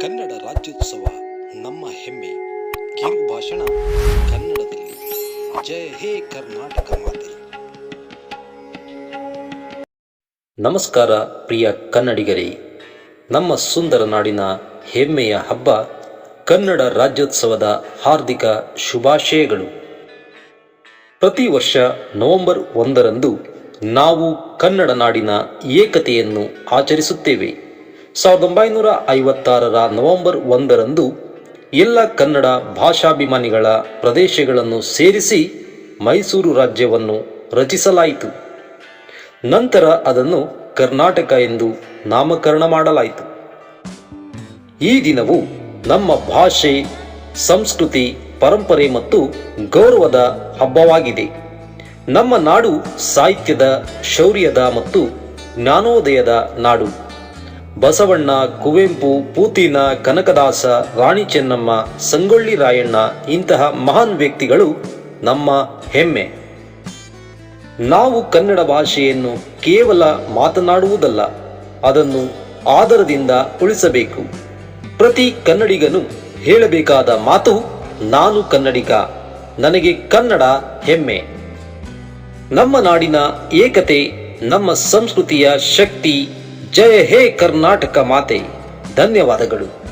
ಕನ್ನಡ ರಾಜ್ಯೋತ್ಸವ ನಮ್ಮ ಹೆಮ್ಮೆ. ಕಿರು ಭಾಷಣ ಕನ್ನಡದಲ್ಲಿ. ಜಯ ಹೇ ಕರ್ನಾಟಕ ಮಾತೆ. ನಮಸ್ಕಾರ ಪ್ರಿಯ ಕನ್ನಡಿಗರೇ. ನಮ್ಮ ಸುಂದರ ನಾಡಿನ ಹೆಮ್ಮೆಯ ಹಬ್ಬ ಕನ್ನಡ ರಾಜ್ಯೋತ್ಸವದ ಹಾರ್ದಿಕ ಶುಭಾಶಯಗಳು. ಪ್ರತಿ ವರ್ಷ ನವೆಂಬರ್ ಒಂದರಂದು ನಾವು ಕನ್ನಡ ನಾಡಿನ ಏಕತೆಯನ್ನು ಆಚರಿಸುತ್ತೇವೆ. ಸಾವಿರದ ಒಂಬೈನೂರ ಐವತ್ತಾರರ ನವೆಂಬರ್ ಒಂದರಂದು ಎಲ್ಲ ಕನ್ನಡ ಭಾಷಾಭಿಮಾನಿಗಳ ಪ್ರದೇಶಗಳನ್ನು ಸೇರಿಸಿ ಮೈಸೂರು ರಾಜ್ಯವನ್ನು ರಚಿಸಲಾಯಿತು. ನಂತರ ಅದನ್ನು ಕರ್ನಾಟಕ ಎಂದು ನಾಮಕರಣ ಮಾಡಲಾಯಿತು. ಈ ದಿನವು ನಮ್ಮ ಭಾಷೆ, ಸಂಸ್ಕೃತಿ, ಪರಂಪರೆ ಮತ್ತು ಗೌರವದ ಹಬ್ಬವಾಗಿದೆ. ನಮ್ಮ ನಾಡು ಸಾಹಿತ್ಯದ, ಶೌರ್ಯದ ಮತ್ತು ಜ್ಞಾನೋದಯದ ನಾಡು. ಬಸವಣ್ಣ, ಕುವೆಂಪು, ಪೂತಿನ, ಕನಕದಾಸ, ರಾಣಿ ಚೆನ್ನಮ್ಮ, ಸಂಗೊಳ್ಳಿ ರಾಯಣ್ಣ ಇಂತಹ ಮಹಾನ್ ವ್ಯಕ್ತಿಗಳು ನಮ್ಮ ಹೆಮ್ಮೆ. ನಾವು ಕನ್ನಡ ಭಾಷೆಯನ್ನು ಕೇವಲ ಮಾತನಾಡುವುದಲ್ಲ, ಅದನ್ನು ಆದರದಿಂದ ಉಳಿಸಬೇಕು. ಪ್ರತಿ ಕನ್ನಡಿಗನು ಹೇಳಬೇಕಾದ ಮಾತು, ನಾನು ಕನ್ನಡಿಗ ನನಗೆ ಕನ್ನಡ ಹೆಮ್ಮೆ. ನಮ್ಮ ನಾಡಿನ ಏಕತೆ, ನಮ್ಮ ಸಂಸ್ಕೃತಿಯ ಶಕ್ತಿ ಜಯ ಹೇ ಕರ್ನಾಟಕ ಮಾತೆ. ಧನ್ಯವಾದಗಳು.